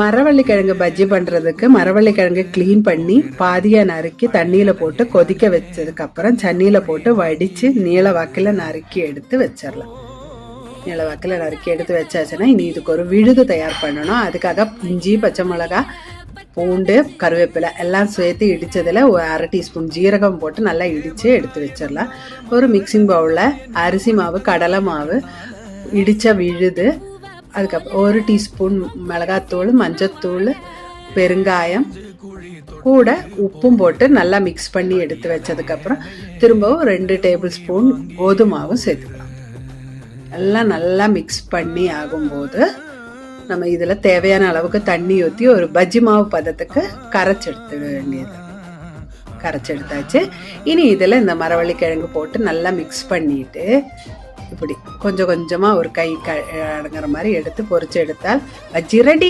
மரவள்ளிக்கிழங்கு பஜ்ஜி பண்ணுறதுக்கு மரவள்ளிக்கிழங்கு க்ளீன் பண்ணி பாதியாக நறுக்கி தண்ணியில் போட்டு கொதிக்க வச்சதுக்கப்புறம் சன்னியில் போட்டு வடித்து நீள வாக்கில் நறுக்கி எடுத்து வச்சிடலாம் நீள வாக்கில் நறுக்கி எடுத்து வச்சாச்சுன்னா இனி இதுக்கு ஒரு விழுது தயார் பண்ணணும். அதுக்காக இஞ்சி பச்சை மிளகா பூண்டு கருவேப்பிலை எல்லாம் சேர்த்து இடித்ததில் ஒரு அரை டீஸ்பூன் ஜீரகம் போட்டு நல்லா இடித்து எடுத்து வச்சிடலாம் ஒரு மிக்சிங் பவுலில் அரிசி மாவு கடலை மாவு இடித்த விழுது அதுக்கப்புறம் ஒரு டீஸ்பூன் மிளகாத்தூள் மஞ்சத்தூள் பெருங்காயம் கூட உப்பும் போட்டு நல்லா மிக்ஸ் பண்ணி எடுத்து வச்சதுக்கப்புறம் திரும்பவும் ரெண்டு டேபிள் ஸ்பூன் கோதுமாவும் சேர்த்துக்கலாம். எல்லாம் நல்லா மிக்ஸ் பண்ணி ஆகும்போது நம்ம இதில் தேவையான அளவுக்கு தண்ணி ஊற்றி ஒரு பஜ்ஜி மாவு பதத்துக்கு கரைச்செடுத்து வேண்டியது. கரைச்சி எடுத்தாச்சு இனி இதில் இந்த மரவள்ளி கிழங்கு போட்டு நல்லா மிக்ஸ் பண்ணிட்டு இப்படி கொஞ்சம் கொஞ்சமாக ஒரு கை க அடங்குற மாதிரி எடுத்து பொறிச்சு எடுத்தால் ஜிரடி